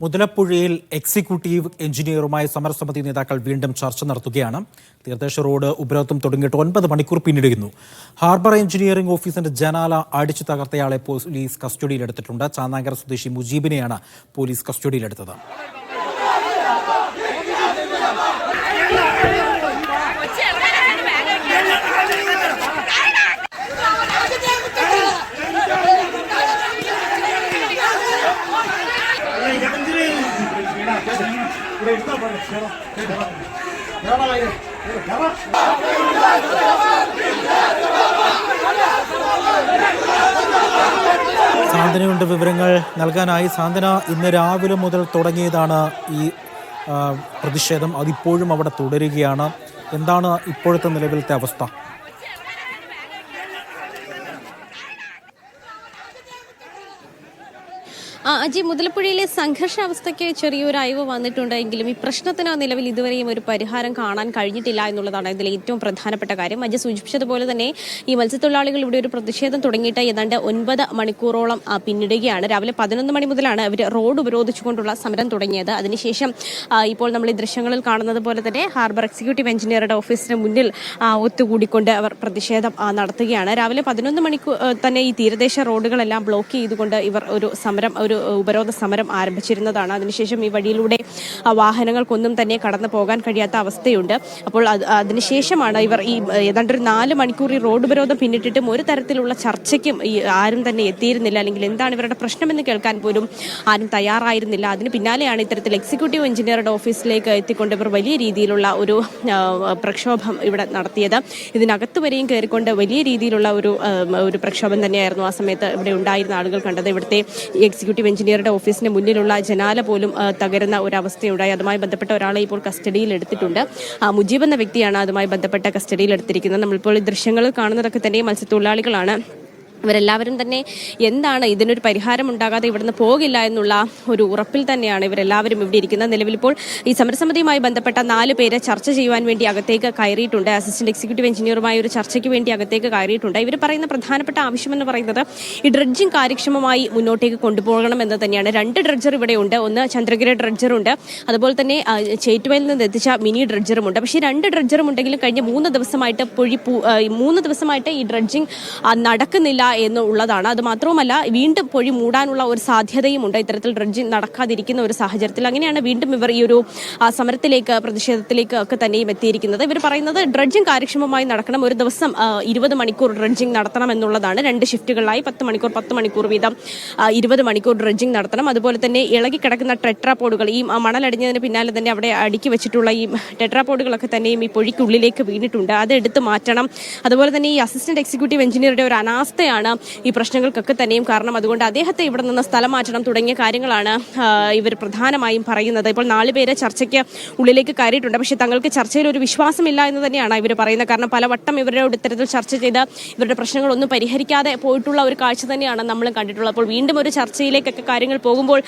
മുതലപ്പുഴയിൽ executive എഞ്ചിനീയറുമായി സമരസമിതി നേതാക്കൾ വീണ്ടും ചർച്ച നടത്തുകയാണ്. തീർദ്ദേശ റോഡ് ഉപരോധം തുടങ്ങിയിട്ട് ഒൻപത് മണിക്കൂർ പിന്നിടുന്നു. ഹാർബർ എഞ്ചിനീയറിംഗ് ഓഫീസിന്റെ ജനാല അടിച്ചു തകർത്തയാളെ പോലീസ് കസ്റ്റഡിയിലെടുത്തിട്ടുണ്ട്. ചാന്നാങ്കര സ്വദേശി മുജീബിനെയാണ് പോലീസ് കസ്റ്റഡിയിലെടുത്തത്. സാന്ത്വനയുണ്ട് വിവരങ്ങൾ നൽകാനായി സാന്ത്വന ഇന്ന് രാവിലെ മുതൽ തുടങ്ങിയതാണ് ഈ പ്രതിഷേധം. അതിപ്പോഴും അവിടെ തുടരുകയാണ്. എന്താണ് ഇപ്പോഴത്തെ നിലവിലത്തെ അവസ്ഥ ആ, അജി മുതലപ്പുഴയിലെ സംഘർഷാവസ്ഥയ്ക്ക് ചെറിയൊരു അയവ് വന്നിട്ടുണ്ടെങ്കിലും ഈ പ്രശ്നത്തിന് നിലവിൽ ഇതുവരെയും ഒരു പരിഹാരം കാണാൻ കഴിഞ്ഞിട്ടില്ല എന്നുള്ളതാണ് ഇതിലെ ഏറ്റവും പ്രധാനപ്പെട്ട കാര്യം. അജി സൂചിപ്പിച്ചതുപോലെ തന്നെ ഈ മത്സ്യത്തൊഴിലാളികൾ ഇവിടെ ഒരു പ്രതിഷേധം തുടങ്ങിയിട്ട് ഏതാണ്ട് ഒൻപത് മണിക്കൂറോളം പിന്നിടുകയാണ്. രാവിലെ പതിനൊന്ന് മണി മുതലാണ് അവർ റോഡ് ഉപരോധിച്ചുകൊണ്ടുള്ള സമരം തുടങ്ങിയത്. അതിനുശേഷം ഇപ്പോൾ നമ്മൾ ഈ ദൃശ്യങ്ങളിൽ കാണുന്നത് പോലെ തന്നെ ഹാർബർ എക്സിക്യൂട്ടീവ് എഞ്ചിനീയറുടെ ഓഫീസിന് മുന്നിൽ ഒത്തുകൂടിക്കൊണ്ട് അവർ പ്രതിഷേധം നടത്തുകയാണ്. രാവിലെ പതിനൊന്ന് മണിക്കൂർ തന്നെ ഈ തീരദേശ റോഡുകളെല്ലാം ബ്ലോക്ക് ചെയ്തുകൊണ്ട് ഇവർ ഒരു സമരം ഒരു ഉപരോധ സമരം ആരംഭിച്ചിരുന്നതാണ്. അതിനുശേഷം ഈ വഴിയിലൂടെ വാഹനങ്ങൾക്കൊന്നും തന്നെ കടന്നു പോകാൻ കഴിയാത്ത അവസ്ഥയുണ്ട്. അപ്പോൾ അതിനുശേഷമാണ് ഇവർ ഈ ഏതാണ്ട് ഒരു നാല് മണിക്കൂർ ഈ റോഡ് ഉപരോധം പിന്നിട്ടിട്ടും ഒരു തരത്തിലുള്ള ചർച്ചയ്ക്കും ഈ ആരും തന്നെ എത്തിയിരുന്നില്ല. അല്ലെങ്കിൽ എന്താണ് ഇവരുടെ പ്രശ്നമെന്ന് കേൾക്കാൻ പോലും ആരും തയ്യാറായിരുന്നില്ല. അതിന് പിന്നാലെയാണ് ഇത്തരത്തിൽ എക്സിക്യൂട്ടീവ് എഞ്ചിനീയറുടെ ഓഫീസിലേക്ക് എത്തിക്കൊണ്ട് ഇവർ വലിയ രീതിയിലുള്ള ഒരു പ്രക്ഷോഭം ഇവിടെ നടത്തിയത്. ഇതിനകത്ത് വരെയും കയറിക്കൊണ്ട് വലിയ രീതിയിലുള്ള ഒരു ഒരു പ്രക്ഷോഭം തന്നെയായിരുന്നു ആ സമയത്ത് ഇവിടെ ഉണ്ടായിരുന്ന ആളുകൾ കണ്ടത്. ഇവിടുത്തെ ഈ എക്സിക്യൂട്ടീവ് എഞ്ചിനീയറുടെ ഓഫീസിന് മുന്നിലുള്ള ജനാല പോലും തകരുന്ന ഒരു അവസ്ഥയുണ്ടായി അതുമായി ബന്ധപ്പെട്ട ഒരാളെ ഇപ്പോൾ കസ്റ്റഡിയിൽ എടുത്തിട്ടുണ്ട്. മുജീബ് എന്ന വ്യക്തിയാണ് അതുമായി ബന്ധപ്പെട്ട കസ്റ്റഡിയിൽ എടുത്തിരിക്കുന്നത്. നമ്മളിപ്പോൾ ഈ ദൃശ്യങ്ങൾ കാണുന്നതൊക്കെ തന്നെ മത്സ്യത്തൊഴിലാളികളാണ്. ഇവരെല്ലാവരും തന്നെ എന്താണ് ഇതിനൊരു പരിഹാരം ഉണ്ടാകാതെ ഇവിടുന്ന് പോകില്ല എന്നുള്ള ഒരു ഉറപ്പിൽ തന്നെയാണ് ഇവരെല്ലാവരും ഇവിടെ ഇരിക്കുന്നത്. നിലവിലിപ്പോൾ ഈ സമരസമിതിയുമായി ബന്ധപ്പെട്ട നാല് പേരെ ചർച്ച ചെയ്യുവാൻ വേണ്ടി അകത്തേക്ക് കയറിയിട്ടുണ്ട്. അസിസ്റ്റന്റ് എക്സിക്യൂട്ടീവ് എഞ്ചിനീയറുമായി ഒരു ചർച്ചയ്ക്ക് വേണ്ടി അകത്തേക്ക് കയറിയിട്ടുണ്ട്. ഇവർ പറയുന്ന പ്രധാനപ്പെട്ട ആവശ്യമെന്ന് പറയുന്നത് ഈ ഡ്രഡ്ജിംഗ് കാര്യക്ഷമമായി മുന്നോട്ടേക്ക് കൊണ്ടുപോകണം എന്ന് തന്നെയാണ്. രണ്ട് ഡ്രഡ്ജർ ഇവിടെ ഉണ്ട് ഒന്ന് ചന്ദ്രഗിരി ഡ്രഡ്ജറുണ്ട്. അതുപോലെ തന്നെ ചേറ്റുവയിൽ നിന്ന് എത്തിച്ച മിനി ഡ്രഡ്ജറുമുണ്ട്. പക്ഷേ രണ്ട് ഡ്രഡ്ജറും ഉണ്ടെങ്കിലും കഴിഞ്ഞ മൂന്ന് ദിവസമായിട്ട് പൊഴി മൂന്ന് ദിവസമായിട്ട് ഈ ഡ്രഡ്ജിംഗ് നടക്കുന്നില്ല എന്നുള്ളതാണ്. അത് മാത്രവുമല്ല വീണ്ടും പൊഴി മൂടാനുള്ള ഒരു സാധ്യതയും ഉണ്ട് ഇത്തരത്തിൽ ഡ്രഡ്ജിംഗ് നടക്കാതിരിക്കുന്ന ഒരു സാഹചര്യത്തിൽ അങ്ങനെയാണ് വീണ്ടും ഇവർ ഈ ഒരു സമരത്തിലേക്ക് പ്രതിഷേധത്തിലേക്ക് ഒക്കെ തന്നെയും എത്തിയിരിക്കുന്നത്. ഇവർ പറയുന്നത് ഡ്രഡ്ജിംഗ് കാര്യക്ഷമമായി നടക്കണം. ഒരു ദിവസം ഇരുപത് മണിക്കൂർ ഡ്രഡ്ജിംഗ് നടത്തണം എന്നുള്ളതാണ്. രണ്ട് ഷിഫ്റ്റുകളായി പത്ത് മണിക്കൂർ പത്ത് മണിക്കൂർ വീതം ഇരുപത് മണിക്കൂർ ഡ്രഡ്ജിംഗ് നടത്തണം. അതുപോലെ തന്നെ ഇളകി കിടക്കുന്ന ടെട്രാപോഡുകൾ ഈ മണലടിഞ്ഞതിന് പിന്നാലെ തന്നെ അവിടെ അടുക്കി വെച്ചിട്ടുള്ള ഈ ടെട്രാപോഡുകളൊക്കെ തന്നെയും ഈ പൊഴിക്കുള്ളിലേക്ക് വീണിട്ടുണ്ട്. അത് എടുത്ത് മാറ്റണം. അതുപോലെ തന്നെ ഈ അസിസ്റ്റന്റ് എക്സിക്യൂട്ടീവ് എഞ്ചിനീയറുടെ ഒരു അനാസ്ഥയാണ് ഈ പ്രശ്നങ്ങൾക്കൊക്കെ തന്നെയും കാരണം. അതുകൊണ്ട് അദ്ദേഹത്തെ ഇവിടെ നിന്ന് സ്ഥലം മാറ്റണം തുടങ്ങിയ കാര്യങ്ങളാണ് ഇവർ പ്രധാനമായും പറയുന്നത്. ഇപ്പോൾ നാല് പേരെ ചർച്ചയ്ക്ക് ഉള്ളിലേക്ക് കയറിയിട്ടുണ്ട്. പക്ഷേ തങ്ങൾക്ക് ചർച്ചയിൽ ഒരു വിശ്വാസമില്ല എന്ന് തന്നെയാണ് ഇവർ പറയുന്നത്. കാരണം പലവട്ടം ഇവരോട് ഇത്തരത്തിൽ ചർച്ച ചെയ്ത് ഇവരുടെ പ്രശ്നങ്ങളൊന്നും പരിഹരിക്കാതെ പോയിട്ടുള്ള ഒരു കാഴ്ച തന്നെയാണ് നമ്മൾ കണ്ടിട്ടുള്ളത്. അപ്പോൾ വീണ്ടും ഒരു ചർച്ചയിലേക്കൊക്കെ കാര്യങ്ങൾ പോകുമ്പോൾ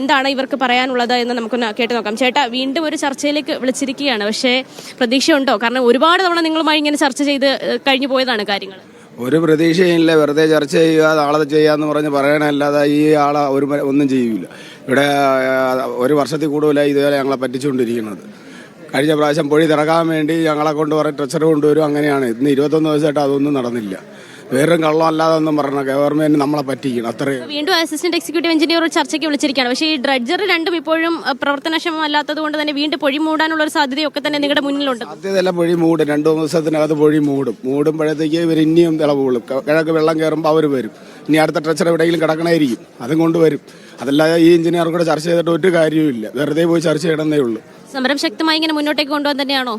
എന്താണ് ഇവർക്ക് പറയാനുള്ളത് എന്ന് നമുക്കൊന്ന് കേട്ട് നോക്കാം. ചേട്ടാ വീണ്ടും ഒരു ചർച്ചയിലേക്ക് വിളിച്ചിരിക്കുകയാണ്. പക്ഷേ പ്രതീക്ഷയുണ്ടോ? കാരണം ഒരുപാട് തവണ നിങ്ങളുമായി ഇങ്ങനെ ചർച്ച ചെയ്ത് കഴിഞ്ഞു പോയതാണ് കാര്യങ്ങൾ. ഒരു പ്രതീക്ഷയില്ല വെറുതെ ചർച്ച ചെയ്യുക നാളെ ചെയ്യാന്ന് പറഞ്ഞ് പറയണല്ലാതെ ഈ ആളെ ഒരു ഒന്നും ചെയ്യൂല. ഇവിടെ ഒരു വർഷത്തിൽ കൂടുതലായി ഇതുവരെ ഞങ്ങളെ പറ്റിച്ചുകൊണ്ടിരിക്കുന്നത്. കഴിഞ്ഞ പ്രാവശ്യം പൊഴി തിറക്കാൻ വേണ്ടി ഞങ്ങളെ കൊണ്ട് കുറേ ട്രെച്ചർ കൊണ്ടുവരും. അങ്ങനെയാണ്. ഇന്ന് ഇരുപത്തൊന്ന് ദിവസമായിട്ട് അതൊന്നും നടന്നില്ല. വേറും കള്ളം അല്ലാതെ ഒന്നും പറഞ്ഞ ഗവൺമെന്റ് നമ്മളെ പറ്റിക്കണം അത്രയും വീണ്ടും അസിസ്റ്റന്റ് എക്സിക്യൂട്ടീവ് എഞ്ചിനീയർ ചർച്ചയ്ക്ക് വിളിച്ചിരിക്കുകയാണ്. പക്ഷേ ഈ ഡ്രഡ്ജർ രണ്ടും ഇപ്പോഴും പ്രവർത്തനക്ഷമമല്ലാത്തത് കൊണ്ട് തന്നെ വീണ്ടും പൊഴി മൂടാനുള്ള ഒരു സാധ്യതയൊക്കെ തന്നെ നിങ്ങളുടെ മുന്നിലുണ്ട്. സാധ്യതയല്ല പൊഴി മൂടും. രണ്ടു ദിവസത്തിനകത്ത് പൊഴി മൂടും. മൂടുമ്പോഴത്തേക്ക് ഇവർ ഇനിയും തിളവുള്ളും കിഴക്ക് വെള്ളം കയറുമ്പോൾ അവർ വരും. ഇനി അടുത്ത ട്രച്ചർ എവിടെയെങ്കിലും കിടക്കണമായിരിക്കും അതും കൊണ്ടുവരും അതല്ലാതെ ഈ എഞ്ചിനീയർ കൂടെ ചർച്ച ചെയ്തിട്ട് ഒരു കാര്യവും ഇല്ല വെറുതെ പോയി ചർച്ച ചെയ്യണമെന്നേ ഉള്ളൂ. സമരം ശക്തമായി ഇങ്ങനെ മുന്നോട്ടേക്ക് കൊണ്ടുപോകാൻ തന്നെയാണോ?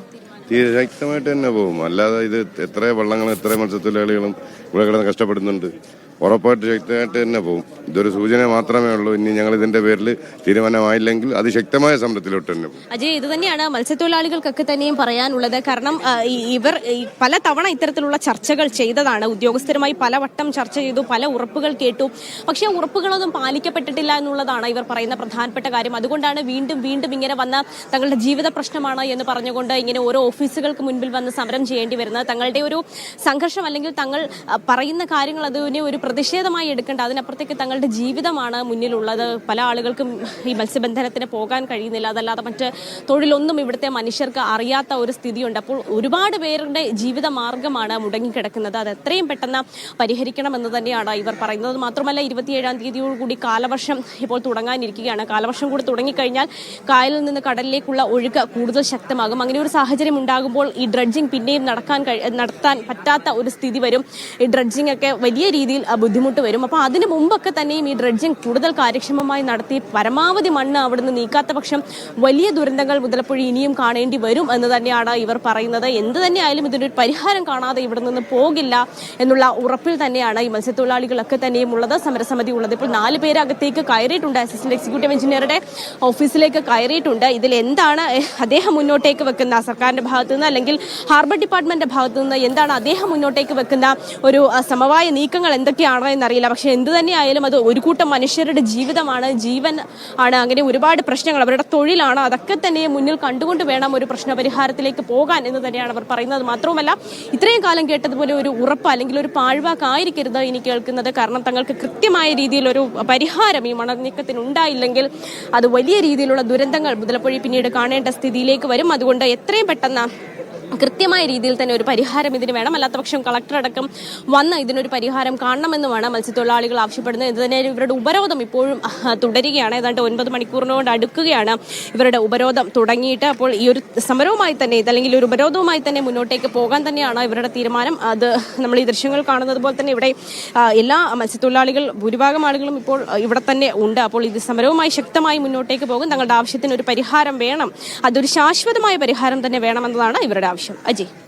ശക്തമായിട്ട് തന്നെ പോകും. അല്ലാതെ ഇത് എത്ര വള്ളങ്ങളും എത്ര മത്സ്യത്തൊഴിലാളികളും ഇവിടെ കിടന്ന് കഷ്ടപ്പെടുന്നുണ്ട്. ഉറപ്പായിട്ട് ശക്തമായിട്ട് തന്നെ പോകും. ഇതൊരു സൂചന മാത്രമേ ഉള്ളൂ. ഇനി ഞങ്ങൾ ഇതിന്റെ പേരിൽ തീരുമാനമായില്ലെങ്കിൽ അതിശക്തമായ സമരത്തിലോട്ട് തന്നെ അജയ് ഇത് തന്നെയാണ് മത്സ്യത്തൊഴിലാളികൾക്കൊക്കെ തന്നെയും പറയാനുള്ളത്. കാരണം ഇവർ പല തവണ ഇത്തരത്തിലുള്ള ചർച്ചകൾ ചെയ്തതാണ്. ഉദ്യോഗസ്ഥരുമായി പലവട്ടം ചർച്ച ചെയ്തു പല ഉറപ്പുകൾ കേട്ടു. പക്ഷേ ഉറപ്പുകളൊന്നും പാലിക്കപ്പെട്ടിട്ടില്ല എന്നുള്ളതാണ് ഇവർ പറയുന്ന പ്രധാനപ്പെട്ട കാര്യം. അതുകൊണ്ടാണ് വീണ്ടും വീണ്ടും ഇങ്ങനെ വന്ന തങ്ങളുടെ ജീവിത പ്രശ്നമാണ് എന്ന് പറഞ്ഞുകൊണ്ട് ഇങ്ങനെ ഓരോ ഓഫീസുകൾക്ക് മുൻപിൽ വന്ന് സമരം ചെയ്യേണ്ടി വരുന്നത്. തങ്ങളുടെ ഒരു സംഘർഷം അല്ലെങ്കിൽ തങ്ങൾ പറയുന്ന കാര്യങ്ങൾ അതിനെ ഒരു പ്രതിഷേധമായി എടുക്കേണ്ട അതിനപ്പുറത്തേക്ക് തങ്ങളുടെ ജീവിതമാണ് മുന്നിലുള്ളത്. പല ആളുകൾക്കും ഈ മത്സ്യബന്ധനത്തിന് പോകാൻ കഴിയുന്നില്ല. അതല്ലാതെ മറ്റ് തൊഴിലൊന്നും ഇവിടുത്തെ മനുഷ്യർക്ക് അറിയാത്ത ഒരു സ്ഥിതിയുണ്ട്. അപ്പോൾ ഒരുപാട് പേരുടെ ജീവിത മാർഗമാണ് മുടങ്ങിക്കിടക്കുന്നത്. അത് എത്രയും പെട്ടെന്ന് പരിഹരിക്കണമെന്ന് തന്നെയാണ് ഇവർ പറയുന്നത്. മാത്രമല്ല ഇരുപത്തിയേഴാം തീയതിയോടുകൂടി കാലവർഷം ഇപ്പോൾ തുടങ്ങാനിരിക്കുകയാണ്. കാലവർഷം കൂടി തുടങ്ങിക്കഴിഞ്ഞാൽ കായലിൽ നിന്ന് കടലിലേക്കുള്ള ഒഴുക്ക് കൂടുതൽ ശക്തമാകും. അങ്ങനെ ഒരു സാഹചര്യം ഉണ്ടാകുമ്പോൾ ഈ ഡ്രഡ്ജിങ് പിന്നെയും നടക്കാൻ നടത്താൻ പറ്റാത്ത ഒരു സ്ഥിതി വരും. ഈ ഡ്രഡ്ജിങ് ഒക്കെ വലിയ രീതിയിൽ ബുദ്ധിമുട്ട് വരും. അപ്പോൾ അതിന് മുമ്പൊക്കെ തന്നെയും ഈ ഡ്രഡ്ജിങ് കൂടുതൽ കാര്യക്ഷമമായി നടത്തി പരമാവധി മണ്ണ് അവിടുന്ന് നീക്കാത്ത പക്ഷം വലിയ ദുരന്തങ്ങൾ മുതലപ്പുഴ ഇനിയും കാണേണ്ടി വരും എന്ന് തന്നെയാണ് ഇവർ പറയുന്നത്. എന്ത് തന്നെയായാലും ഇതിനൊരു പരിഹാരം കാണാതെ ഇവിടെ നിന്ന് പോകില്ല എന്നുള്ള ഉറപ്പിൽ തന്നെയാണ് ഈ മത്സ്യത്തൊഴിലാളികളൊക്കെ തന്നെയും ഉള്ളത്. സമരസമിതി ഉള്ളത്. ഇപ്പോൾ നാല് പേര് അകത്തേക്ക് കയറിയിട്ടുണ്ട്. അസിസ്റ്റന്റ് എക്സിക്യൂട്ടീവ് എഞ്ചിനീയറുടെ ഓഫീസിലേക്ക് കയറിയിട്ടുണ്ട്. ഇതിൽ എന്താണ് അദ്ദേഹം മുന്നോട്ടേക്ക് വെക്കുന്ന സർക്കാരിന്റെ ഭാഗത്തു നിന്ന് അല്ലെങ്കിൽ ഹാർബർ ഡിപ്പാർട്ട്മെന്റിന്റെ ഭാഗത്തു നിന്ന് എന്താണ് അദ്ദേഹം മുന്നോട്ടേക്ക് വെക്കുന്ന ഒരു സമവായ നീക്കങ്ങൾ എന്തൊക്കെയാണോ എന്നറിയില്ല. പക്ഷെ എന്ത് തന്നെയായാലും അത് ഒരു കൂട്ടം മനുഷ്യരുടെ ജീവിതമാണ്. ജീവൻ ആണ്. അങ്ങനെ ഒരുപാട് പ്രശ്നങ്ങൾ അവരുടെ തൊഴിലാണ്. അതൊക്കെ തന്നെ മുന്നിൽ കണ്ടുകൊണ്ട് വേണം ഒരു പ്രശ്നപരിഹാരത്തിലേക്ക് പോകാൻ എന്ന് തന്നെയാണ് അവർ പറയുന്നത്. മാത്രവുമല്ല ഇത്രയും കാലം കേട്ടതുപോലെ ഒരു ഉറപ്പ് അല്ലെങ്കിൽ ഒരു പാഴ്വാക്കായിരിക്കരുത് ഇനി കേൾക്കുന്നത്. കാരണം തങ്ങൾക്ക് കൃത്യമായ രീതിയിൽ ഒരു പരിഹാരം ഈ മണനീക്കത്തിന് ഉണ്ടായില്ലെങ്കിൽ അത് വലിയ രീതിയിലുള്ള ദുരന്തങ്ങൾ മുതലപ്പൊഴി പിന്നീട് കാണേണ്ട സ്ഥിതിയിലേക്ക് വരും. അതുകൊണ്ട് എത്രയും പെട്ടെന്ന് കൃത്യമായ രീതിയിൽ തന്നെ ഒരു പരിഹാരം ഇതിന് വേണം. അല്ലാത്ത പക്ഷം കളക്ടർ അടക്കം വന്ന് ഇതിനൊരു പരിഹാരം കാണണമെന്നുമാണ് മത്സ്യത്തൊഴിലാളികൾ ആവശ്യപ്പെടുന്നത്. ഇത് തന്നെ ഇവരുടെ ഉപരോധം ഇപ്പോഴും തുടരുകയാണ്. ഏതാണ്ട് ഒൻപത് മണിക്കൂറിനോട് അടുക്കുകയാണ് ഇവരുടെ ഉപരോധം തുടങ്ങിയിട്ട്. അപ്പോൾ ഈ ഒരു സമരവുമായി തന്നെ അല്ലെങ്കിൽ ഒരു ഉപരോധവുമായി തന്നെ മുന്നോട്ടേക്ക് പോകാൻ തന്നെയാണ് ഇവരുടെ തീരുമാനം. അത് നമ്മൾ ഈ ദൃശ്യങ്ങൾ കാണുന്നത് പോലെ തന്നെ ഇവിടെ എല്ലാ മത്സ്യത്തൊഴിലാളികൾ ഭൂരിഭാഗം ആളുകളും ഇപ്പോൾ ഇവിടെ തന്നെ ഉണ്ട്. അപ്പോൾ ഇത് സമരവുമായി ശക്തമായി മുന്നോട്ടേക്ക് പോകും. തങ്ങളുടെ ആവശ്യത്തിന് ഒരു പരിഹാരം വേണം. അതൊരു ശാശ്വതമായ പരിഹാരം തന്നെ വേണമെന്നതാണ് ഇവരുടെ ആവശ്യം അജയ്